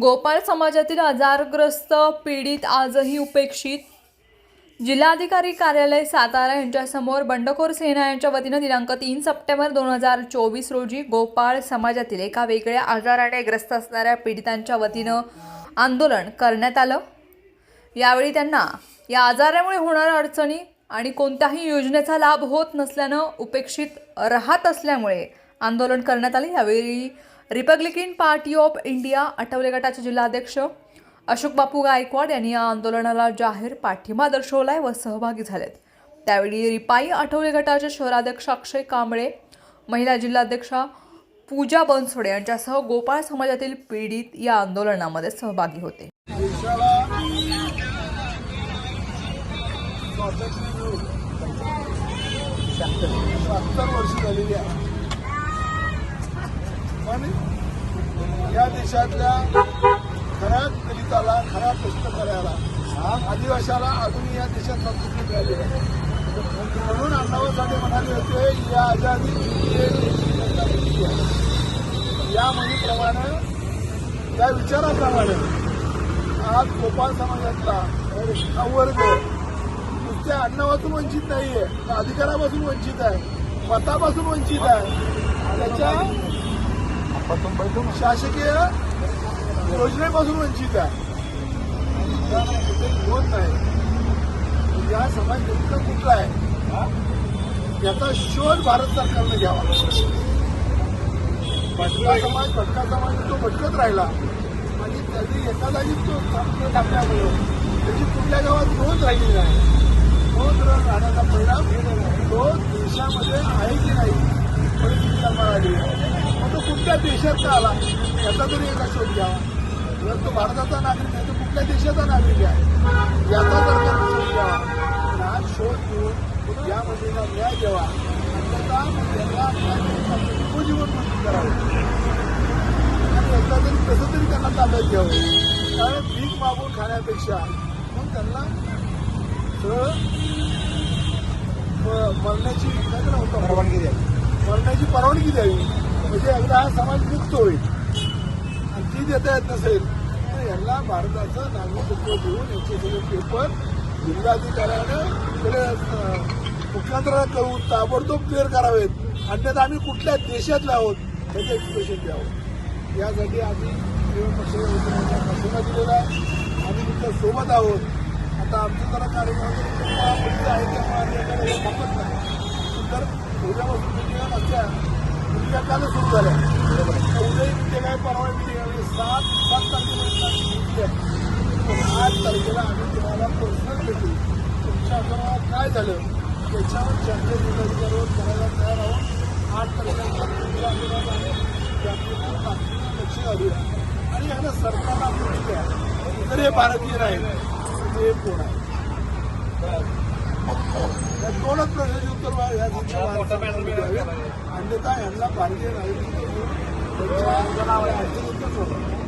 गोपाळ समाजातील आजारग्रस्त पीडित आजही उपेक्षित. जिल्हाधिकारी कार्यालय सातारा यांच्यासमोर बंडखोर सेना यांच्या वतीनं दिनांक तीन सप्टेंबर दोन हजार चोवीस रोजी गोपाळ समाजातील एका वेगळ्या आजाराने ग्रस्त असणाऱ्या पीडितांच्या वतीनं आंदोलन करण्यात आलं. यावेळी त्यांना या आजारामुळे होणाऱ्या अडचणी आणि कोणत्याही योजनेचा लाभ होत नसल्यानं उपेक्षित राहत असल्यामुळे आंदोलन करण्यात आले. यावेळी Republican Party of India Athawale गटाचे जिल्हाध्यक्ष अशोक बापू गायकवाड यांनी या आंदोलनाला जाहीर पाठिंबा दर्शवलाय व सहभागी झालेत. त्यावेळी रिपाई आठवले गटाचे शहराध्यक्ष अक्षय कांबळे महिला जिल्हाध्यक्षा पूजा बनसोडे यांच्यासह गोपाळ समाजातील पीडित या आंदोलनामध्ये सहभागी होते. सत्तर वर्ष झालेली आहे. आणि या देशातल्या खऱ्या दलिताला खऱ्या कष्टकऱ्याला आदिवाशाला अजून या देशात संस्कृती मिळाले आहे. म्हणून अण्णाभाऊ म्हणाले होते या आजादी या म्हणीप्रमाणे या विचाराप्रमाणे आज गोपाळ समाजातला हा वर्ग नुसत्या अण्णापासून वंचित नाहीये तर अधिकारापासून वंचित आहे मतापासून वंचित आहे. त्याच्या शासकीय योजनेपासून वंचित आहे. होत नाही. या समाज नेमका कुठला आहे? याचा शोध भारत सरकारने घ्यावा. भटका समाज भटका समाज तो भटकत राहिला. आणि त्याची एका जागी तो टाकल्यामुळे त्याची कुठल्या गावात नोंद राहिली नाही. नोंद राहण्याचा परिणाम तो देशामध्ये आहे की नाही परिस्थिती आली आहे कुठल्या देशात का आला याचा तरी एका शोध घ्यावा. जर तो भारताचा नागरिक आहे तो कुठल्या देशाचा नागरिक आहे याचा सरकारने शोध घ्यावा. हा शोध घेऊन या मुलीला न्याय द्यावा अन्यथा न्याय उपजीवन मंजूर करावं. आणि एकदा तरी कसं तरी त्यांना ताब्यात घ्यावं. कारण भीक मागून खाण्यापेक्षा मग त्यांना सरळ मरण्याची काय म्हणतो परवानगी द्यावी. मरण्याची परवानगी द्यावी. म्हणजे एकदा हा समाज मुक्त होईल. आणि ती देता येत नसेल तर यांना भारताचं नागरिकत्व देऊन याचे सगळे पेपर जिल्हाधिकाऱ्यानं सगळे अं, मुख्यमंत्र्यांना ताबडतोब क्लिअर करावेत. अन्यथा आम्ही कुठल्या देशातले आहोत त्याचं एक्सप्रेशन द्यावं. यासाठी आम्ही विरोधी पक्षाच्या पाठिंबा दिलेला आहे. आम्ही तुमच्यासोबत आहोत. आता आमचं जरा कार्यक्रम आहे त्यामुळे आम्ही एका थांबत नाही. तर उद्यापासून आमच्या मागच्या सुरू झाल्या. तर आहे परवा मिटिंग सात सात तारखेपर्यंत आठ तारखेला आम्ही तुम्हाला पर्सनल भेटू तुमच्या गावात काय झालं? त्याच्यावर चर्चा जिल्हाधिकाऱ्यावर करायला तयार आहोत. आठ तारखेला तुमच्या आहे. त्यामुळे तातडीनं लक्ष घालूया. आणि ह्याला सरकारला माहिती तर हे भारतीय राहील ते कोण आहे या दोनच प्रश्नाचे उत्तर या दिवशी द्यावे अन्यथा यांना भारतीय सोडवा.